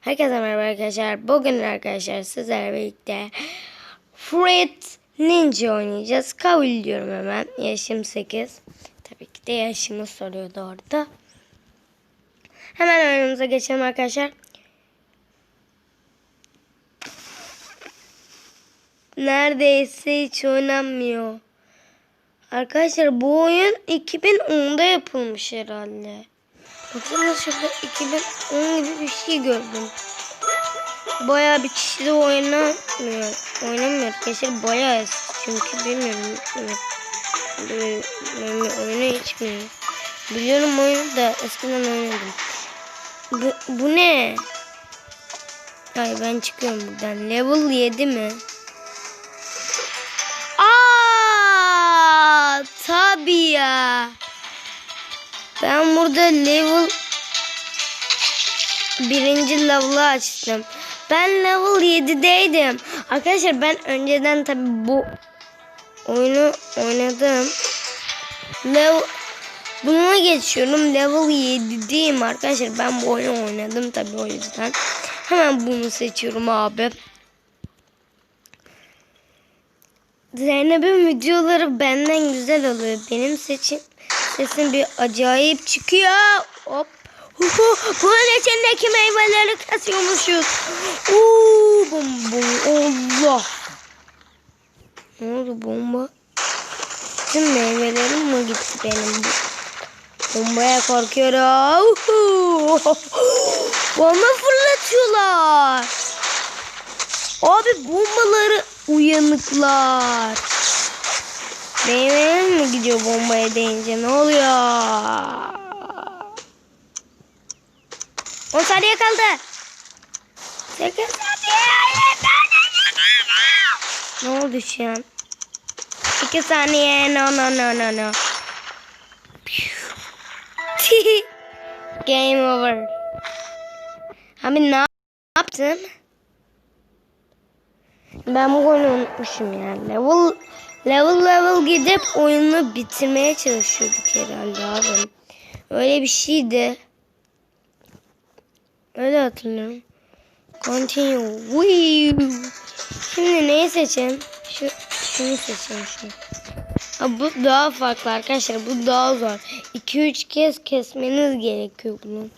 Herkese merhaba arkadaşlar. Bugün arkadaşlar sizlerle birlikte Fred Ninja oynayacağız. Kabul diyorum hemen. Yaşım 8. Tabii ki de yaşımı soruyordu orada. Hemen oyunumuza geçelim arkadaşlar. Neredeyse hiç oynanmıyor. Arkadaşlar bu oyun 2010'da yapılmış herhalde. Bakın şurada 2010 gibi bir şey gördüm. Bayağı bir kişi de oynamıyor. Oynamıyor. Arkadaşlar bayağı eski. Çünkü bilmiyorum. Böyle oyunu hiç bilmiyorum. Biliyorum oyunu da eskiden oynadım. Bu, bu ne? Hayır ben çıkıyorum buradan. Level 7 mi? Tabii ya. Ben burada level birinci level'ı açtım. Ben level 7'deydim. Arkadaşlar ben önceden tabii bu oyunu oynadım. Level Buna geçiyorum. Level 7'deyim arkadaşlar. Ben bu oyunu oynadım tabii o yüzden. Hemen bunu seçiyorum abi. Zeynep'in videoları benden güzel oluyor. Benim seçim sesim bir acayip çıkıyor. Hop. Bunun içindeki meyveleri kesiyormuşuz. Uuu, bum bum. Allah. Ne oldu bomba? Tüm meyvelerim mi gitti benim? Bombaya korkuyorum. Bomba fırlatıyorlar. Abi bombaları uyanıklar. Meyvelerim mi gidiyor bombaya değince ne oluyor? 10 saniye kaldı. 8 saniye. Ne oldu şu an? 2 saniye. No no no no no. Game over. Abi ne yaptım? Ben bu oyunu unutmuşum yani. Level level level gidip oyunu bitirmeye çalışıyorduk herhalde abi. Öyle bir şeydi. Öyle hatırlıyorum. Continue. Wee. Şimdi neyi seçeyim? Şu, şunu seçeyim şunu. Ha, bu daha farklı arkadaşlar. Bu daha zor. 2-3 kez kesmeniz gerekiyor bunu.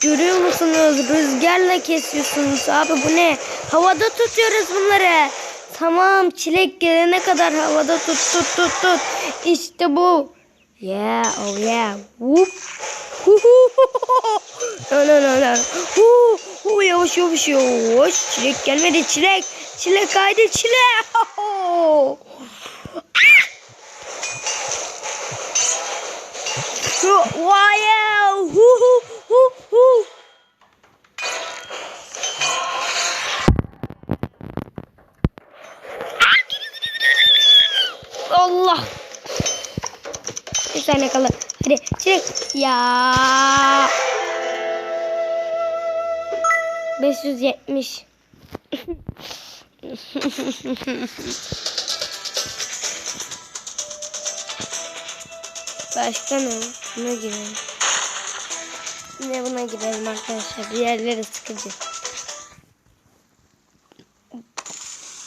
Görüyor musunuz? Rüzgarla kesiyorsunuz. Abi bu ne? Havada tutuyoruz bunları. Tamam çilek gelene kadar havada tut tut tut tut. İşte bu. Yeah, oh yeah. Whoop. No no no no. Hu hu yavaş yavaş yavaş. Çilek gelmedi çilek. Çilek haydi çilek. Oh. Ya. 570. Başka ne? Buna girelim. Yine buna girelim arkadaşlar. Diğerleri sıkıcı.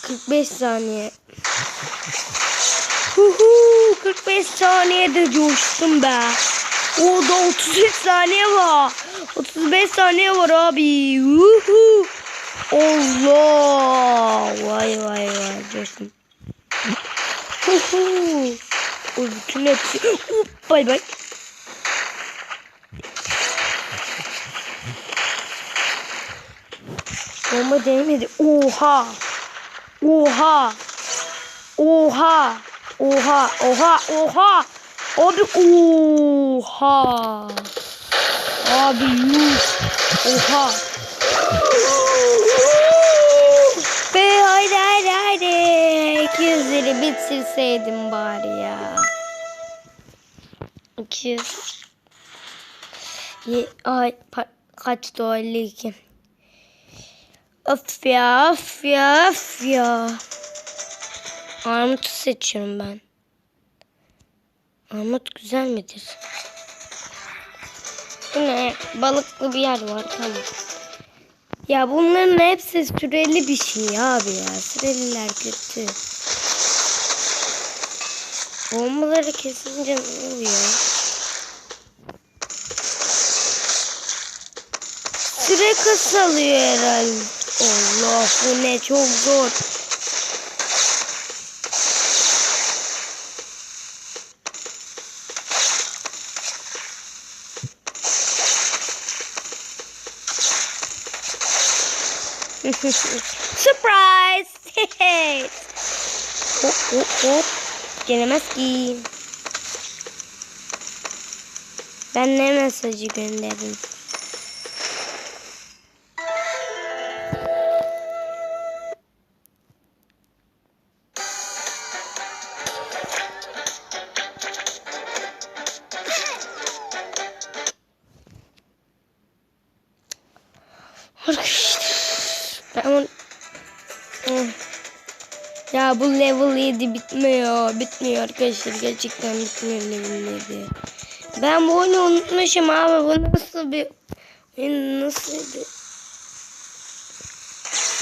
45 saniye. Huhu 45 saniyede coştum be. Orada 33 saniye var. 35 saniye var abi. Huhu. Allah. Vay vay vay coştum. Huhu. O bütün hepsi. Hop, Bay bay. Bomba değmedi. Oha. Oha. Oha. Oha. Oha. Oha. Abi oha. Abi yuh. Oha. Be haydi haydi haydi. 200'leri bitirseydim bari ya. 200. Ye, ay kaçtı o 52. Of ya of ya of ya. Armut'u seçiyorum ben. Armut güzel midir? Bu ne? Balıklı bir yer var tamam. Ya bunların hepsi süreli bir şey abi ya. Süreliler kötü. Bombaları kesince ne oluyor? Süre kısalıyor herhalde. Allah bu ne çok zor. Surprise! Oh, oh, hop hop hop. Gelemez ki. Ben ne mesajı gönderdim? Level 7 bitmiyor. Bitmiyor arkadaşlar. Gerçekten bitmiyor level 7. Ben bu oyunu unutmuşum abi. Bu nasıl bir... oyun Nasıl bir...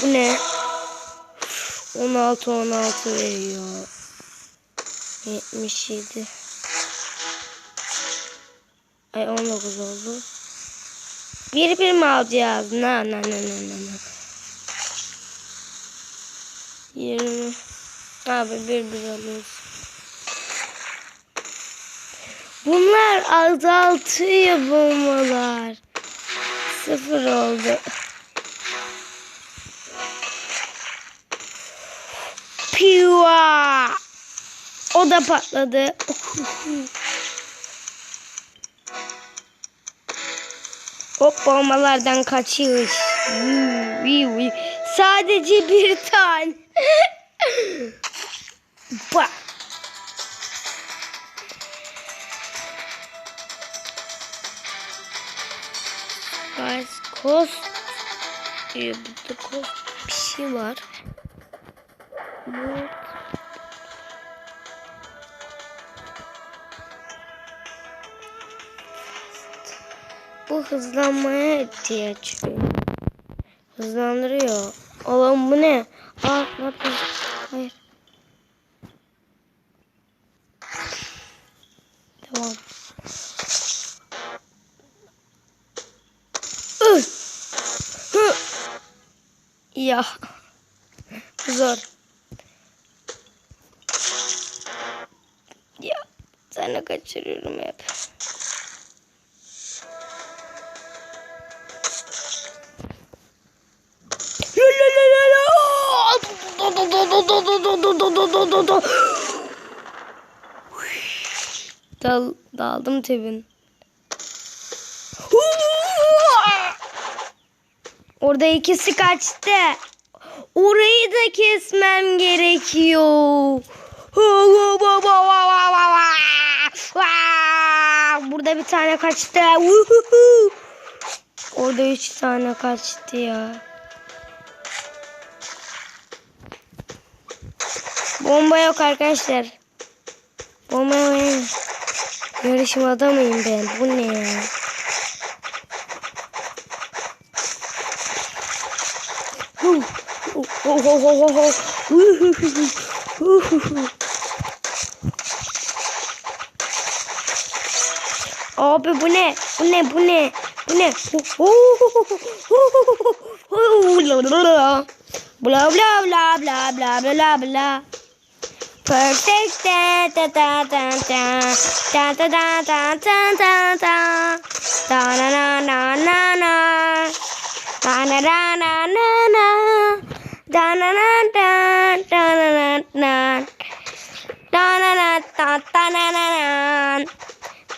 Bu ne? 16 16 veriyor. 77. Ay 19 oldu. Bir bir mi alacağız? Na na na na na na. 20. Abi bir bir. Bunlar azaltıyor bombalar. Sıfır oldu. Piva. O da patladı. Hop bombalardan yuh. Sadece bir tane. Cost diyor. Burada cost bir şey var. Bu Bu hızlanmaya ihtiyaç duyuyor. Hızlandırıyor. Oğlum bu ne? Aa ne yapıyorsun? Hayır. Tamam. Üh! Hı! Ya. Zor. Ya. Sana kaçırıyorum hep. Dal, daldım tebin. Orada ikisi kaçtı. Orayı da kesmem gerekiyor. Burada bir tane kaçtı. Orada üç tane kaçtı ya. Bomba yok arkadaşlar. Bomba yok. Yarışmada mıyım ben? Bu ne ya? Huh. Oh, oh, oh, Abi bu ne? Bu ne? Bu ne? Bu ne? Bla bla bla bla bla bla bla. Perfect da da da da da da da da da da da da da na na na na na da na na na na na da na na da da na na na da na na da da na na na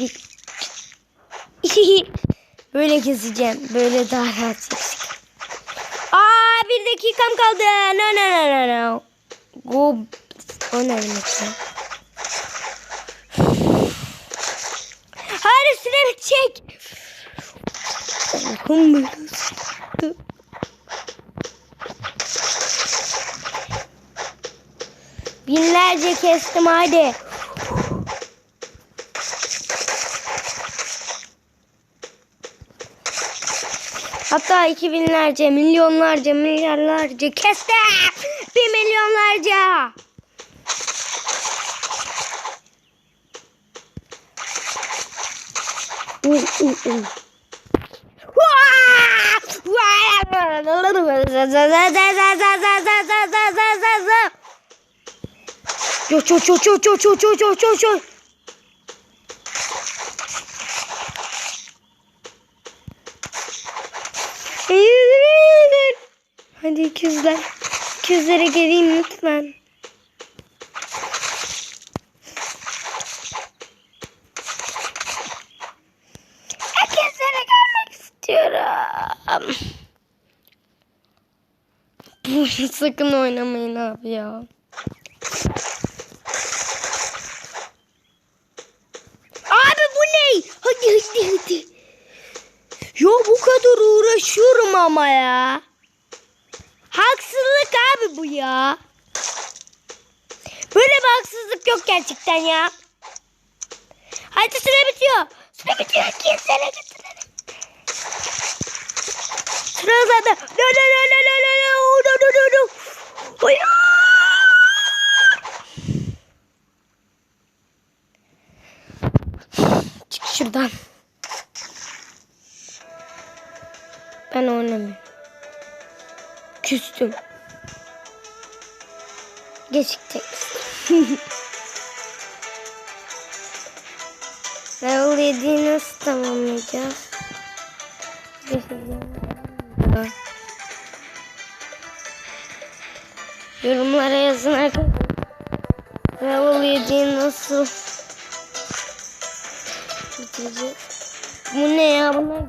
Bir- Böyle gezeceğim. Böyle daha rahat. Aa bir dakikam kaldı. No no no no no. Go. O ne demek ya? Hayır süre bitecek. Allah'ım Binlerce kestim hadi. Hatta iki binlerce, milyonlarca, milyarlarca kestim. Bir milyonlarca. Yo yo yo yo yo yo yo yo yo yo. Hadi ikizler. İkizlere geleyim lütfen. İkizlere gelmek istiyorum. Sakın oynamayın abi ya. Abi bu ne? Hadi hadi hadi. Ya bu kadar uğraşıyorum ama ya. Haksızlık abi bu ya. Böyle bir haksızlık yok gerçekten ya. Hadi süre bitiyor. Süre bitiyor. Kimsene getirelim. Sıra uzadı. No no no no Küstüm. Level 7'yi nasıl tamamlayacağız? Yorumlara yazın arkadaşlar. Level 7'yi nasıl bitireceğiz? Bu ne ya? Bunlar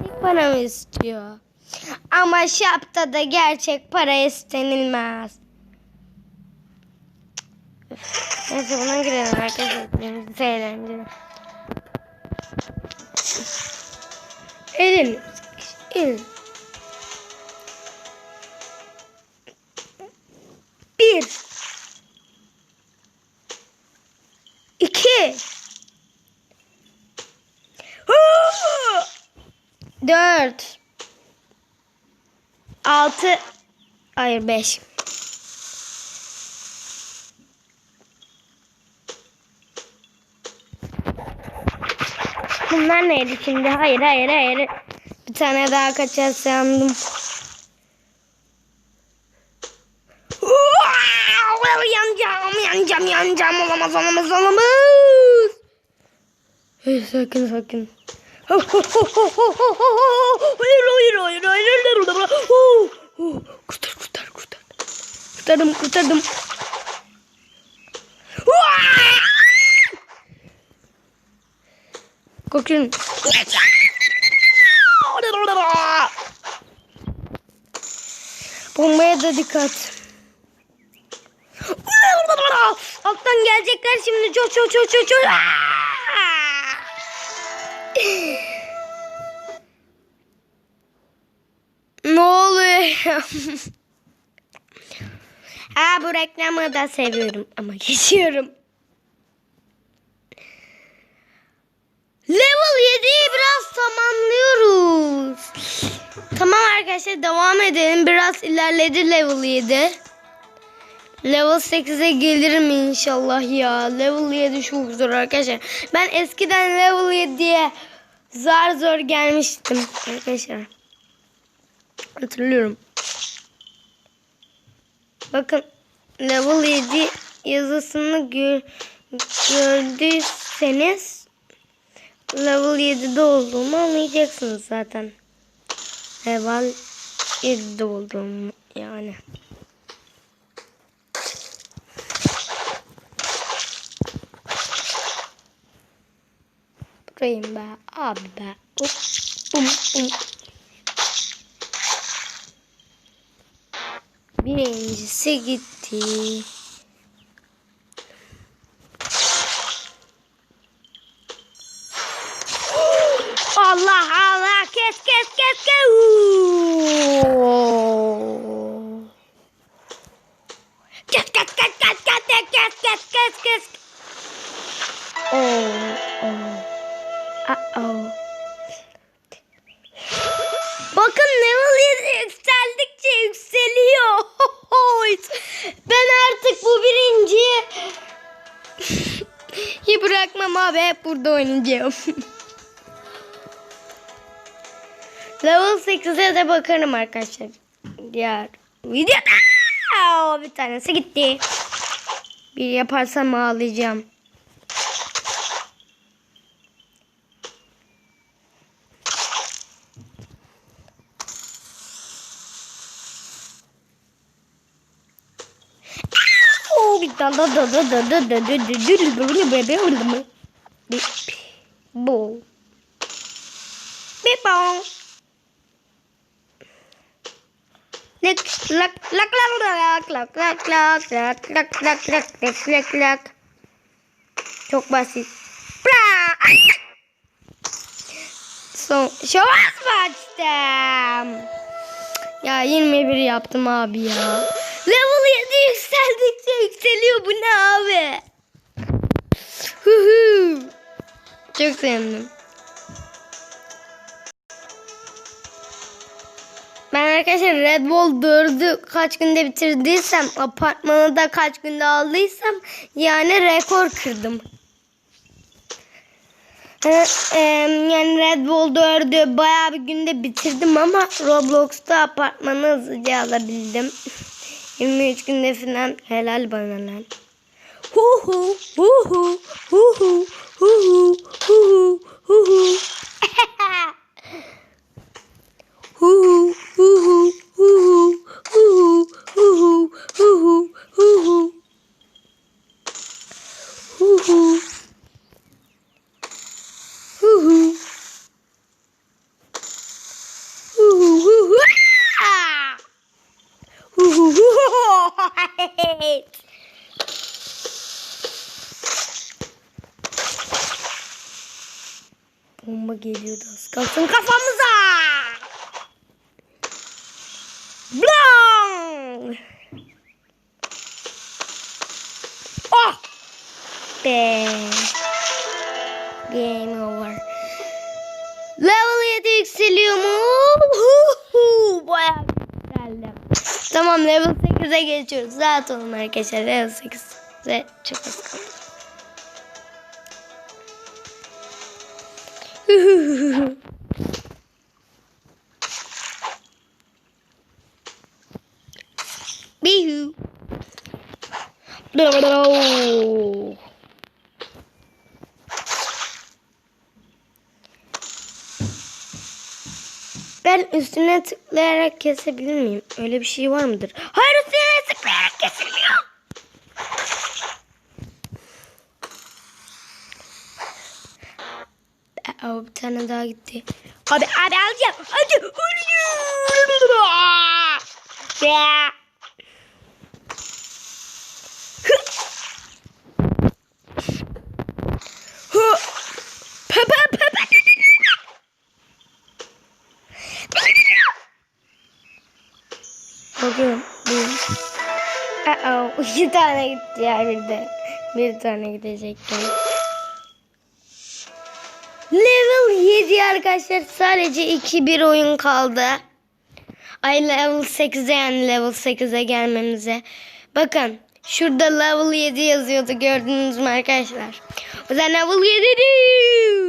gerçek para mı istiyor? Ama şapta da gerçek para istenilmez. Neyse buna girelim arkadaşlar. Benim eğlenceli. Eğleniyoruz. Eğleniyoruz. Bir. İki. Dört. Altı. Hayır beş. Bunlar neydi şimdi? Hayır hayır hayır. Bir tane daha kaçar sandım. Yanacağım, yanacağım, yanacağım. Olamaz, olamaz, olamaz. Hey, sakin, sakin. Hayır, hayır, hayır, hayır. Kurtar, kurtar, kurtar. Kurtardım, kurtardım. Korkun. Bombaya da dikkat. Alttan gelecekler şimdi. Ço ço ço ço ço. Ne oluyor ha bu reklamı da seviyorum ama geçiyorum. Level 7'yi biraz tamamlıyoruz. Tamam arkadaşlar devam edelim. Biraz ilerledi level 7. Level 8'e gelirim inşallah ya. Level 7 çok zor arkadaşlar. Ben eskiden level 7'ye zar zor gelmiştim arkadaşlar. Hatırlıyorum. Bakın level 7 yazısını gör, gördüyseniz level 7'de olduğumu anlayacaksınız zaten. Level 7'de olduğumu yani. Burayım be abi be. Up, um, um. Birincisi gitti. Birinciyi Hiç bırakmam abi hep burada oynayacağım. Level 8'e de bakarım arkadaşlar. Diğer videoda bir tanesi gitti. Bir yaparsam ağlayacağım. Da Bu. Bipong. Lak lak lak lak lak lak lak lak lak lak lak lak lak lak lak Çok basit. Bra! Son şovaz başladım. Ya 21 yaptım abi ya. Level 7 yükseldikçe yükseliyor bu ne abi? Çok sevindim. Ben arkadaşlar Red Bull 4'ü kaç günde bitirdiysem, apartmanı da kaç günde aldıysam yani rekor kırdım. Ee, yani Red Bull 4'ü bayağı bir günde bitirdim ama Roblox'ta apartmanı hızlıca alabildim. 23 günde falan helal bana lan. Hu hu hu hu hu hu hu hu hu hu hu hu Hu hu hu hu hu hu hu hu hu hu hu hu hu. Ah! Hu hu hu hu. Bomba geliyordu az kalsın kafamıza. 8'e geçiyoruz. Rahat olun arkadaşlar. Level 8'e çok az kaldı. Bihu. Ben üstüne tıklayarak kesebilir miyim? Öyle bir şey var mıdır? Hayır kesilmiyor. Aa, bir tane daha gitti. Abi abi alacağım. Hadi. Hı. İki tane gitti ya bir de. Bir tane gidecektim. Level 7 arkadaşlar. Sadece 2-1 oyun kaldı. Ay level 8'e yani level 8'e gelmemize. Bakın. Şurada level 7 yazıyordu. Gördünüz mü arkadaşlar? O zaman level 7 diyorum.